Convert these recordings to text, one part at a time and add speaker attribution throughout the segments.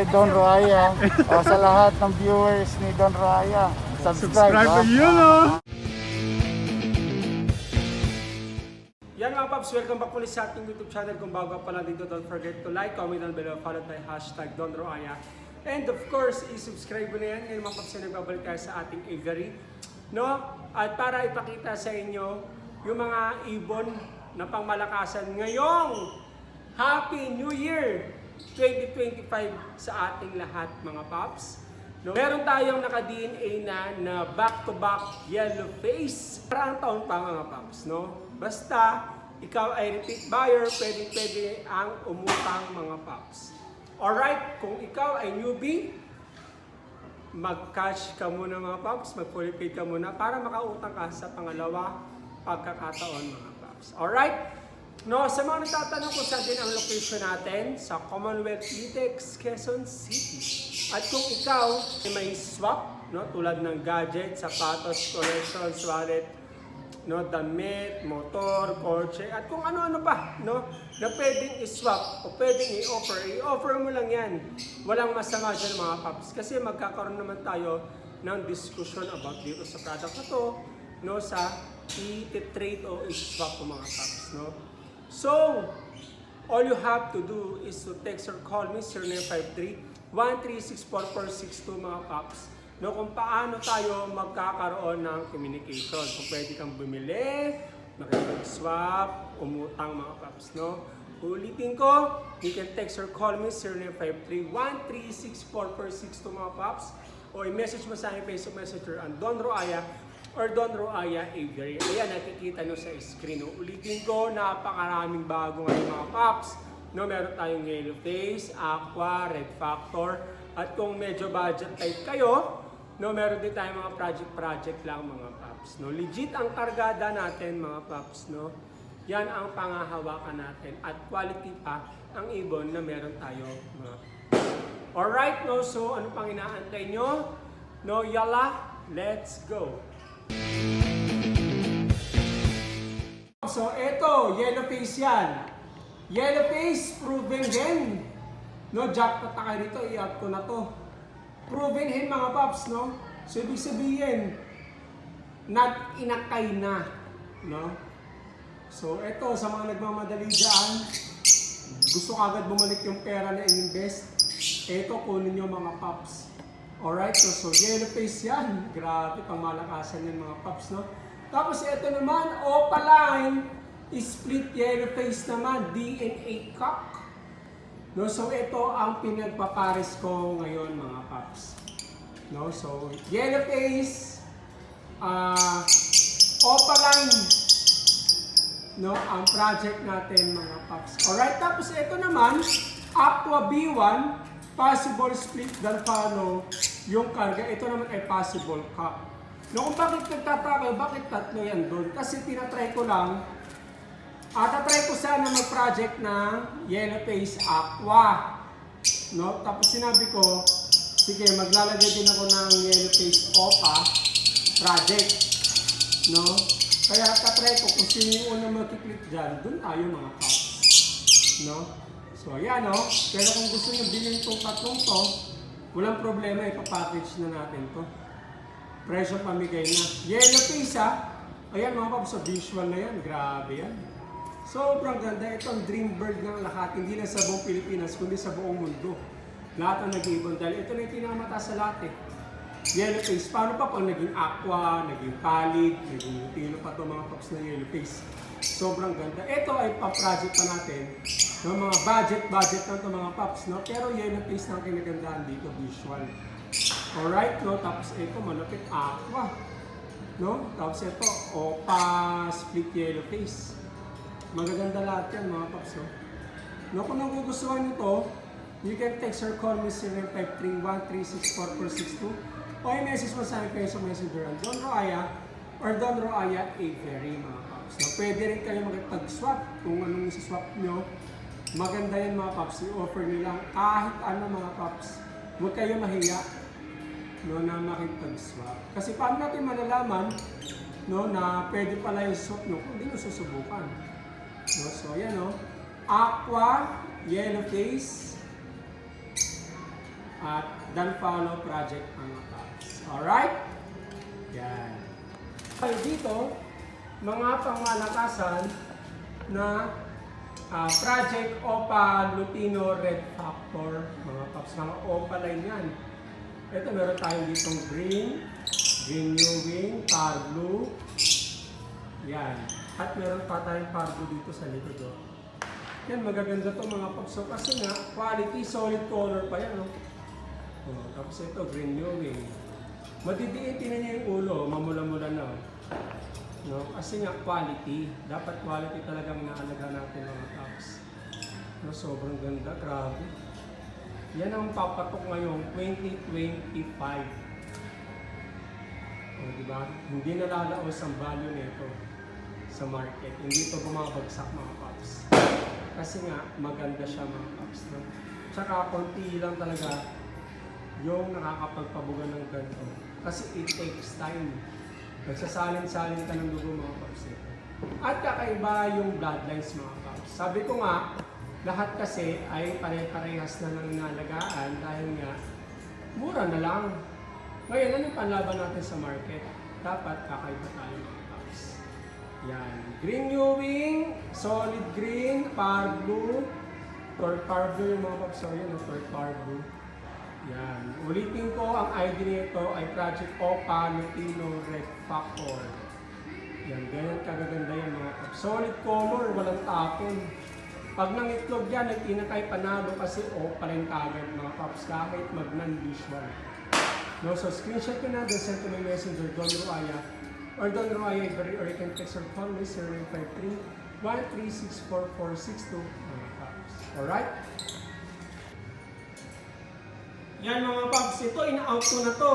Speaker 1: kay Don Raya. o sa lahat ng viewers ni Don Raya. Subscribe.
Speaker 2: Subscribe
Speaker 1: ha?
Speaker 2: to yun, oh!
Speaker 3: Yan mga Paps, welcome back ulit sa ating YouTube channel. Kung bago ka pa lang dito, don't forget to like, comment down below, followed by hashtag Don Roaya. And of course, i-subscribe mo na yan. Ngayon mga Paps, na nagbabalik tayo sa ating aviary. No? At para ipakita sa inyo yung mga ibon na pangmalakasan ngayong Happy New Year 2025 sa ating lahat mga Paps. No, meron tayong naka-DNA na na back-to-back yellow face. Para ang taon pa mga paps, no? Basta ikaw ay repeat buyer, pwedeng pwede ang umutang mga paps. Alright, kung ikaw ay newbie, mag-cash ka muna mga paps, mag-fully paid ka muna para makautang ka sa pangalawa pagkakataon mga paps. Alright? No, sa mga nagtatanong kung saan din ang location natin, sa Commonwealth Litex, Quezon City. At kung ikaw ay may swap, no, tulad ng gadget, sapatos, collections, wallet, no, damit, motor, kotse, at kung ano-ano pa, no, na pwedeng i-swap o pwedeng i-offer, i-offer mo lang yan. Walang masama dyan mga paps. Kasi magkakaroon naman tayo ng discussion about dito sa product na to, no, sa i-trade o i-swap ko mga paps, no. So, all you have to do is to text or call me 0953-1364462 mga paps. No, kung paano tayo magkakaroon ng communication. Kung pwede kang bumili, makipag-swap, umutang mga paps. No? Ulitin ko, you can text or call me 0953-1364462 mga paps. O i-message mo sa akin Facebook Messenger ang Don Roaya or Don Roaya Avery. Ayan, nakikita nyo sa screen. No? Ulitin ko, napakaraming bago ngayon mga paps. No, meron tayong Yellow Face, Aqua, Red Factor. At kung medyo budget type kayo, no, meron din tayong mga project-project lang mga paps. No, legit ang kargada natin mga paps. No, yan ang pangahawakan natin at quality pa ang ibon na meron tayo mga Alright, no, so ano pang inaantay nyo? No, yala, let's go! So, eto, yellow face yan. Yellow face, proven hen. No, jackpot na kayo dito, i-up ko na to. Proven hen mga paps, no? So, ibig sabihin, not inakay na, no? So, eto, sa mga nagmamadali dyan, gusto kagad bumalik yung pera na in-invest, eto, kunin nyo mga paps. Alright, so, so yellow face yan. Grabe, pang malakasan yan mga paps, no? Tapos ito naman, opaline, split yellow face naman, DNA cock. No, so ito ang pinagpapares ko ngayon mga paps. No, so yellow face, ah, opaline, no, ang project natin mga paps. Alright, tapos ito naman, Aqua B1, possible split Galvano, yung karga, ito naman ay possible cup. No, kung bakit nagtataka, bakit tatlo yan doon? Kasi tinatry ko lang, at tatry ko sana mag-project ng Yellow Face Aqua. No? Tapos sinabi ko, sige, maglalagay din ako ng Yellow Face Opa project. No? Kaya tatry ko kung sino yung unang makiklik dyan, doon tayo mga paps. No? So, ayan no. Pero kung gusto nyo bilhin itong tatlong to, walang problema, ipapackage na natin to. Presyo pamigay na. Yellow face ha. Ayan mga paps, so visual na yan. Grabe yan. Sobrang ganda. Ito ang dream bird ng lahat. Hindi lang sa buong Pilipinas, kundi sa buong mundo. Lahat ang nag-ibon. Dahil ito na yung pinakamataas sa lahat eh. Yellow face. Paano pa pag naging aqua, naging pallid, naging tino pa to mga paps na yellow face. Sobrang ganda. Ito ay pa-project pa natin. No, mga budget-budget lang to mga paps. No? Pero yellow face na ang kinagandaan dito, visual. Alright, no? Tapos ito, malapit aqua. No? Tapos ito, opa split yellow face. Magaganda lahat yan mga paps. No? No, kung nagugustuhan nyo to, you can text or call me 0953-1364462 o i-message mo sa akin kayo sa messenger ang Don Roaya or Don Roaya Avery mga No? Pwede rin kayo makipag-swap kung anong swap nyo. Maganda yan mga paps. I-offer lang kahit ano mga paps. Huwag kayo mahiya no, na makipag-swap. Kasi paano natin malalaman no, na pwede pala yung swap nyo kung hindi nyo susubukan. No, so, yan no. Aqua, yellow face, at Dan Follow Project mga paps. Alright? Yan. Dito, mga pamalakasan na ah, Project OPA Lutino Red Factor. Mga paps, mga OPA line yan. Ito meron tayong ditong green, green new wing, par blue. Yan. At meron pa tayong pardo dito sa likod. Oh. Yan, magaganda to mga paps. So, kasi nga, quality, solid color pa yan. Oh. Oh, tapos ito, green new wing. Madidiin, tinan niya yung ulo, mamula-mula na. oh. No? Kasi nga quality, dapat quality talagang naalaga natin mga paps. No, sobrang ganda, grabe. Yan ang papatok ngayong 2025. O, di ba? Hindi nalalaos ang value nito sa market. Hindi ito bumabagsak mga paps. Kasi nga, maganda siya mga paps. No? Tsaka, konti lang talaga yung nakakapagpabuga ng ganito. Kasi it takes time. Nagsasalin-salin ka ng dugo mga paps. eh. At kakaiba yung bloodlines mga paps. Sabi ko nga, lahat kasi ay pare-parehas na ng inalagaan dahil nga mura na lang. Ngayon, ano yung panlaban natin sa market? Dapat kakaiba tayo mga paps. Yan. Green new wing, solid green, par blue, or par blue yung mga paps. So, yun, par blue. Yan. Ulitin ko, ang ID nito ay Project OPA Lutino Red Factor. Yan, ganyan kagaganda yan mga paps. Solid color, walang tapon. Pag nangitlog yan, nagtina kay panalo kasi OPA rin kagad mga paps kahit mag non-visual. No, so screenshot ko na, then send to my messenger, Don Ruaya. Or Don Ruaya, or you can text or call me 0953 1364462 mga paps. Alright? Yan mga paps, ito in-out ko na to.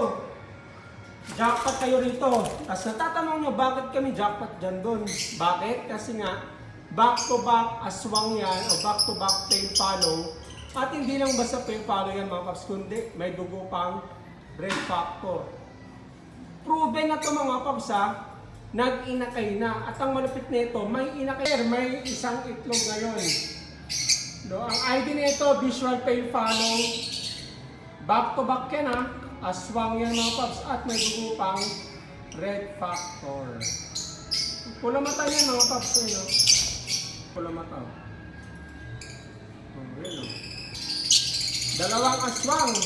Speaker 3: Jackpot kayo rito. Tapos natatanong nyo, bakit kami jackpot dyan doon? Bakit? Kasi nga, back to back aswang yan, o back to back tail follow. At hindi lang basta tail follow yan mga paps, kundi may dugo pang red factor. Proven na to mga paps ha, nag-inakay na. At ang malapit nito, may inakay, may isang itlog ngayon. No, ang ID nito, visual tail follow, Back to back yan ha. Aswang yan mga paps at may dugo pang red factor. Pula mata yan mga paps eh, no? Pula mata. Oh, yun, oh. Dalawang aswang.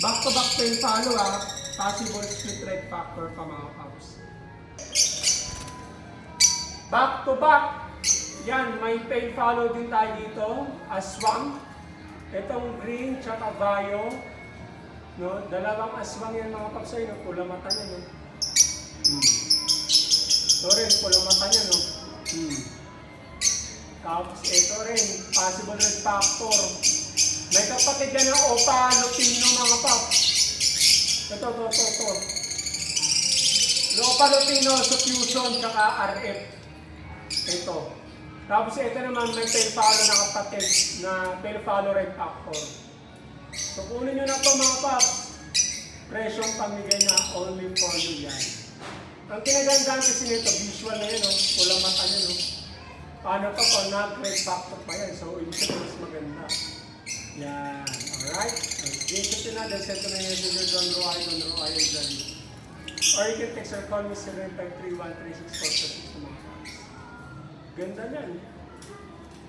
Speaker 3: Back to back tail follow ha. Possible split red factor pa mga paps. Back to back. Yan, may tail follow din tayo dito. Aswang. Itong green tsaka bayo, no? Dalawang aswang yan mga kapsay, no? Pula mata niya, no? Hmm. Ito rin, pula mata niya, no? Hmm. Tapos ito rin, possible red factor. May kapatid yan ng Opa Lupino mga pap. Ito, ito, ito, ito. Opa Lupino, Suffusion, tsaka RF. Ito. Tapos ito naman may tail follow na kapatid na tail follow red factor. So kunin nyo na to mga paps. Presyong pamigay na only for you yan. Ang kinagandaan kasi nito, visual na yan, oh. pulang mata niya. No? Paano pa pa, nag-red factor pa yan. So ibig sabihin mas maganda. Yan. Alright? Screenshot yun na. Then send to na yung video Don Roy, Don Roy, Don Or you can text or call me 753-136-446 mga paps. Ganda niyan.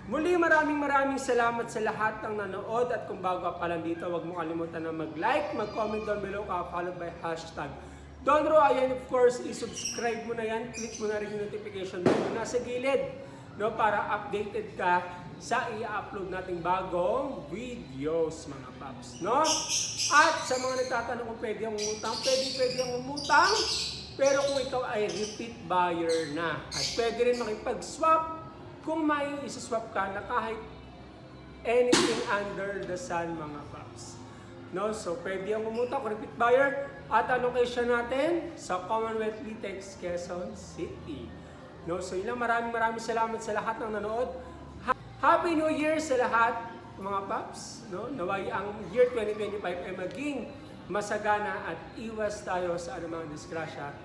Speaker 3: Muli maraming maraming salamat sa lahat ng nanood at kung bago pa lang dito, huwag mo kalimutan na mag-like, mag-comment down below ka, followed by hashtag Don Roayan, of course, i-subscribe mo na yan, click mo na rin yung notification bell na nasa gilid no, para updated ka sa i-upload nating bagong videos mga paps. No? At sa mga nagtatanong kung pwede ang umutang, pwede pwede ang umutang, pero kung ikaw ay repeat buyer na at pwede rin makipag-swap kung may isaswap ka na kahit anything under the sun mga paps. No? So, pwede ang umutang kung repeat buyer at ang location natin sa Commonwealth Litex, Quezon City. No? So, ilang maraming maraming salamat sa lahat ng nanood. Ha- Happy New Year sa lahat mga paps. No? Naway ang year 2025 ay maging masagana at iwas tayo sa anumang disgrasya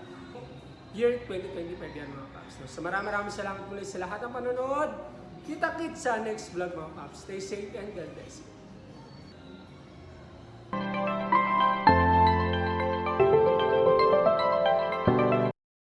Speaker 3: year 2025 yan mga paps. No? So maraming maraming salamat muli sa lahat ng panonood. Kita-kit sa next vlog mga paps. Stay safe and God bless you.